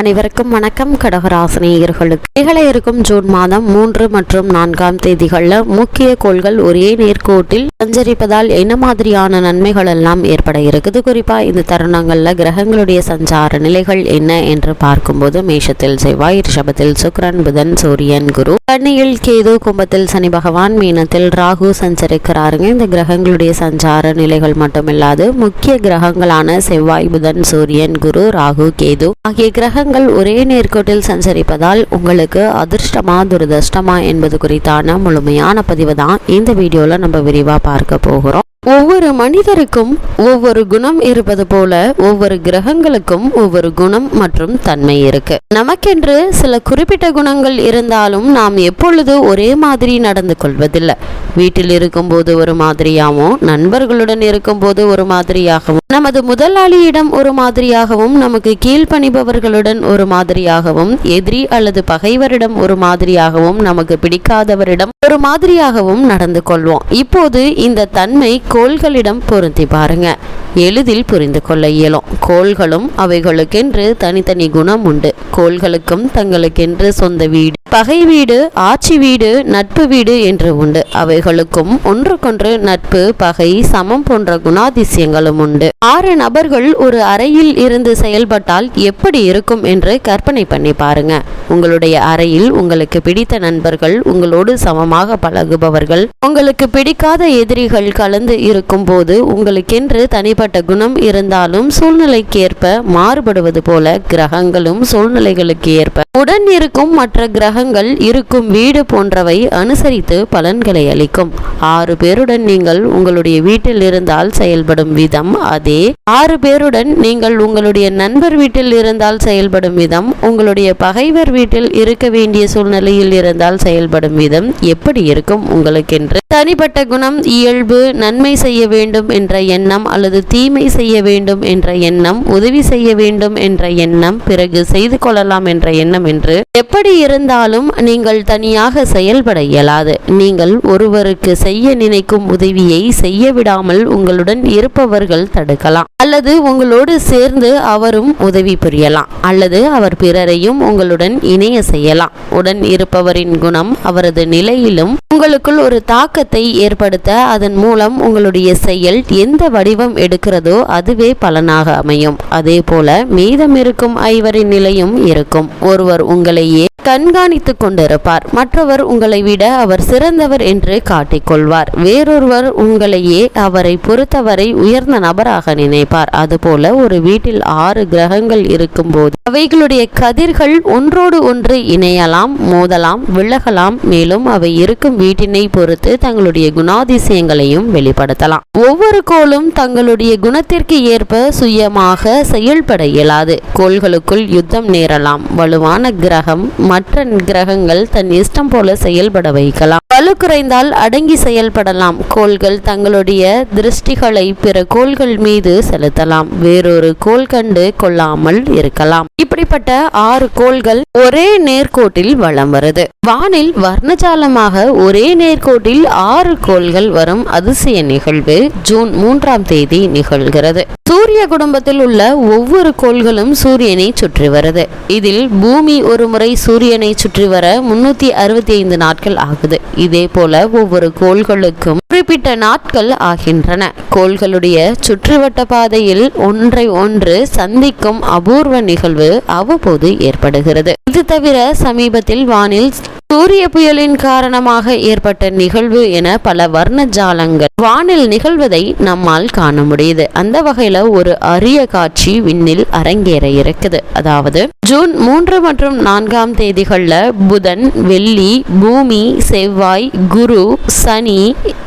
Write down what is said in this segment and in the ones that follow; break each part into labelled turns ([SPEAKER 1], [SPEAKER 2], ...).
[SPEAKER 1] அனைவருக்கும் வணக்கம் கடகராசினியர்களுக்கு நிகழ இருக்கும் ஜூன் மாதம் மூன்று மற்றும் நான்காம் தேதிகளில் முக்கிய கோள்கள் ஒரே நேர்கோட்டில் சஞ்சரிப்பதால் என்ன மாதிரியான நன்மைகள் எல்லாம் ஏற்பட இருக்குது? குறிப்பா இந்த தருணங்கள்ல கிரகங்களுடைய சஞ்சார நிலைகள் என்ன என்று பார்க்கும்போது மேஷத்தில் செவ்வாய் ரிஷபத்தில் சுக்ரன் புதன் சூரியன் குரு. கன்னியில் கேது கும்பத்தில் சனி பகவான் மீனத்தில் ராகு சஞ்சரிக்கிறாருங்க. இந்த கிரகங்களுடைய சஞ்சார நிலைகள் மட்டுமில்லாது முக்கிய கிரகங்களான செவ்வாய் புதன் சூரியன் குரு ராகு கேது ஆகிய கிரக கிரகங்கள் ஒரே நேர்கோட்டில் சஞ்சரிப்பதால் உங்களுக்கு அதிர்ஷ்டமா துரதிர்ஷ்டமா என்பது குறித்தான முழுமையான பதிவு தான் இந்த வீடியோவில் நம்ம விரிவா பார்க்க போகிறோம். ஒவ்வொரு மனிதருக்கும் ஒவ்வொரு குணம் இருப்பது போல ஒவ்வொரு கிரகங்களுக்கும் ஒவ்வொரு குணம் மற்றும் தன்மை இருக்கு. நமக்கென்று சில குறிப்பிட்ட குணங்கள் இருந்தாலும் நாம் எப்பொழுது ஒரே மாதிரி நடந்து கொள்வதில்லை. வீட்டில் இருக்கும்போது ஒரு மாதிரியாகவும் நண்பர்களுடன் இருக்கும்போது ஒரு மாதிரியாகவும் நமது முதலாளியிடம் ஒரு மாதிரியாகவும் நமக்கு கீழ்ப்பணிபவர்களுடன் ஒரு மாதிரியாகவும் எதிரி அல்லது பகைவரிடம் ஒரு மாதிரியாகவும் நமக்கு பிடிக்காதவரிடம் ஒரு மாதிரியாகவும் நடந்து கொள்வோம். இப்போது இந்த தன்மை கோள்களிடம் பொருந்தி பாருங்க. எளிதில் புரிந்து கொள்ள இயலும். கோள்களும் அவைகளுக்கென்று தனித்தனி குணம் உண்டு. கோள்களுக்கும் தங்களுக்கென்று சொந்த வீடு பகை வீடு ஆட்சி வீடு நட்பு வீடு என்று உண்டு. அவைகளுக்கும் ஒன்றுக்கொன்று நட்பு பகை சமம் போன்ற குணாதிசயங்களும் உண்டு. ஆறு நபர்கள் ஒரு அறையில் இருந்து செயல்பட்டால் எப்படி இருக்கும் என்று கற்பனை பண்ணி பாருங்க. உங்களுடைய அறையில் உங்களுக்கு பிடித்த நண்பர்கள் உங்களோடு சமமாக பழகுபவர்கள் உங்களுக்கு பிடிக்காத எதிரிகள் கலந்து இருக்கும் போது உங்களுக்கென்று தனிப்பட்ட குணம் இருந்தாலும் சூழ்நிலைக்கேற்ப மாறுபடுவது போல கிரகங்களும் சூழ்நிலைகளுக்கு ஏற்ப. உடன் இருக்கும் மற்ற கிரக கிரகங்கள் இருக்கும் வீடு போன்றவை அனுசரித்து பலன்களை அளிக்கும். ஆறு பேருடன் நீங்கள் உங்களுடைய வீட்டில் இருந்தால் செயல்படும் விதம் அதே. ஆறு பேருடன் நீங்கள் உங்களுடைய நண்பர் வீட்டில் இருந்தால் செயல்படும் விதம் உங்களுடைய பகைவர் வீட்டில் இருக்க வேண்டிய சூழ்நிலையில் இருந்தால் செயல்படும் விதம் எப்படி இருக்கும் உங்களுக்கென்று. தனிப்பட்ட குணம் இயல்பு நன்மை செய்ய வேண்டும் என்ற எண்ணம் அல்லது தீமை செய்ய வேண்டும் என்ற எண்ணம் உதவி செய்ய வேண்டும் என்ற எண்ணம் பிறகு செய்து கொள்ளலாம் என்ற எண்ணம் என்று. எப்படி இருந்தாலும் நீங்கள் தனியாக செயல்பட இயலாது. நீங்கள் ஒருவருக்கு செய்ய நினைக்கும் உதவியை செய்ய விடாமல் உங்களுடன் இருப்பவர்கள் தடுக்கலாம். அல்லது உங்களோடு சேர்ந்து அவரும் உதவி புரியலாம். அல்லது அவர் பிறரையும் உங்களுடன் இணைய செய்யலாம். உடன் இருப்பவரின் குணம் அவரது நிலையிலும் உங்களுக்குள் ஒரு தாக்கத்தை ஏற்படுத்த அதன் மூலம் உங்களுடைய செயல் எந்த வடிவம் எடுக்கிறதோ அதுவே பலனாக அமையும். அதே போல மீதம் இருக்கும் ஐவரின் நிலையும் இருக்கும். ஒருவர் உங்களையே கண்காணித்துக் கொண்டிருப்பார். மற்றவர் உங்களை விட அவர் சிறந்தவர் என்று காட்டிக்கொள்வார் வேறொருவர் உங்களையே அவரை பொறுத்தவரை உயர்ந்த நபராக நினைப்பார். அதுபோல ஒரு வீட்டில் ஆறு கிரகங்கள் இருக்கும்போது அவைகளுடைய கதிர்கள் ஒன்றோடு ஒன்று இணையலாம் மோதலாம் விலகலாம். மேலும் அவை இருக்கும் வீட்டினை பொறுத்து தங்களுடைய குணாதிசயங்களையும் வெளிப்படுத்தலாம். ஒவ்வொரு கோளும் தங்களுடைய குணத்திற்கு ஏற்ப சுயமாக செயல்பட இயலாது. கோள்களுக்குள் யுத்தம் நேரலாம். வலுவான கிரகம் மற்ற கிரகங்கள் தன் இஷ்டம் போல செயல்பட வைக்கலாம். வலு குறைந்தால் அடங்கி செயல்படலாம். கோள்கள் தங்களுடைய திருஷ்டிகளை பிற கோள்கள் மீது செலுத்தலாம். வேறொரு கோல் கண்டு கொள்ளாமல் இருக்கலாம். இப்படிப்பட்ட ஆறு கோள்கள் ஒரே நேர்கோட்டில் வளம் வருது. வானில் வர்ணஜாலமாக ஒரே நேர்கோட்டில் ஆறு கோள்கள் வரும் அதிசய நிகழ்வு ஜூன் மூன்றாம் தேதி நிகழ்கிறது. சூரிய குடும்பத்தில் உள்ள ஒவ்வொரு கோள்களும் சூரியனை சுற்றி வருது. இதில் பூமி ஒரு முறை சூரியனை சுற்றி வர முன்னூத்தி அறுபத்தி ஐந்து நாட்கள் ஆகுது. இதே போல ஒவ்வொரு கோள்களுக்கும் குறிப்பிட்ட நாட்கள் ஆகின்றன. கோள்களுடைய சுற்றுவட்ட பாதை பாதையில் ஒன்றை ஒன்று சந்திக்கும் அபூர்வ நிகழ்வு அவ்வப்போது ஏற்படுகிறது. இது தவிர சமீபத்தில் வானில் சூரிய புயலின் காரணமாக ஏற்பட்ட நிகழ்வு என பல வர்ண ஜாலங்கள் வானில் நிகழ்வதை நம்மால் காண முடியுது. அந்த வகையில ஒரு அரிய காட்சி விண்ணில் அரங்கேற இருக்குது. அதாவது ஜூன் மூன்று மற்றும் நான்காம் தேதிகள்ல புதன் வெள்ளி பூமி செவ்வாய் குரு சனி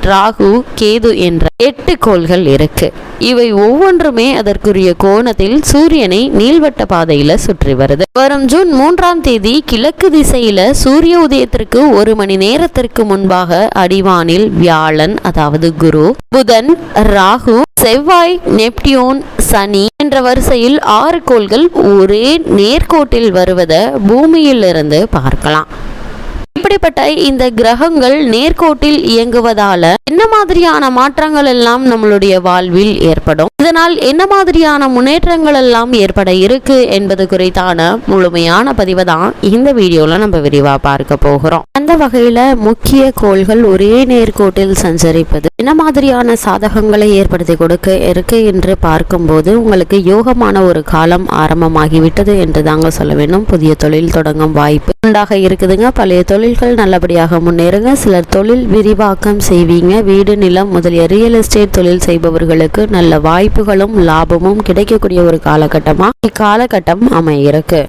[SPEAKER 1] ராகு கேது என்ற எட்டு கோள்கள் இருக்கு. இவை ஒவ்வொன்றுமே அதற்குரிய கோணத்தில் சூரியனை நீள்வட்ட பாதையில சுற்றி வருது. வரும் ஜூன் மூன்றாம் தேதி கிழக்கு திசையில சூரிய உதயத்திற்கு ஒரு மணி நேரத்திற்கு முன்பாக அடிவானில் வியாழன் அதாவது குரு புதன் ராகு செவ்வாய் நெப்டியூன் சனி என்ற வரிசையில் ஆறு கோள்கள் ஒரே நேர்கோட்டில் வருவதை பூமியிலிருந்து பார்க்கலாம். இப்படிப்பட்ட இந்த கிரகங்கள் நேர்கோட்டில் இயங்குவதால என்ன மாதிரியான மாற்றங்கள் எல்லாம் நம்மளுடைய வாழ்வில் ஏற்படும்? இதனால் என்ன மாதிரியான முன்னேற்றங்கள் எல்லாம் ஏற்பட இருக்கு என்பது குறித்தான முழுமையான பதிவை தான் இந்த வீடியோல நம்ம விரிவா பார்க்க போகிறோம். அந்த வகையில முக்கிய கோள்கள் ஒரே நேர்கோட்டில் சஞ்சரிப்பது என்ன மாதிரியான சாதகங்களை ஏற்படுத்தி கொடுக்க இருக்கு என்று பார்க்கும்போது உங்களுக்கு யோகமான ஒரு காலம் ஆரம்பமாகிவிட்டது என்று தாங்க சொல்ல வேண்டும். புதிய தொழில் தொடங்கும் வாய்ப்பு உண்டாக இருக்குதுங்க. பழைய தொழில் தொழில்கள் நல்லபடியாக முன்னேறுங்க. சிலர் தொழில் விரிவாக்கம் செய்வீங்க. வீடு நிலம் முதலிய ரியல் எஸ்டேட் தொழில் செய்பவர்களுக்கு நல்ல வாய்ப்புகளும் லாபமும் கிடைக்கக்கூடிய ஒரு காலகட்டமா? இக்காலகட்டம் அமையிருக்கு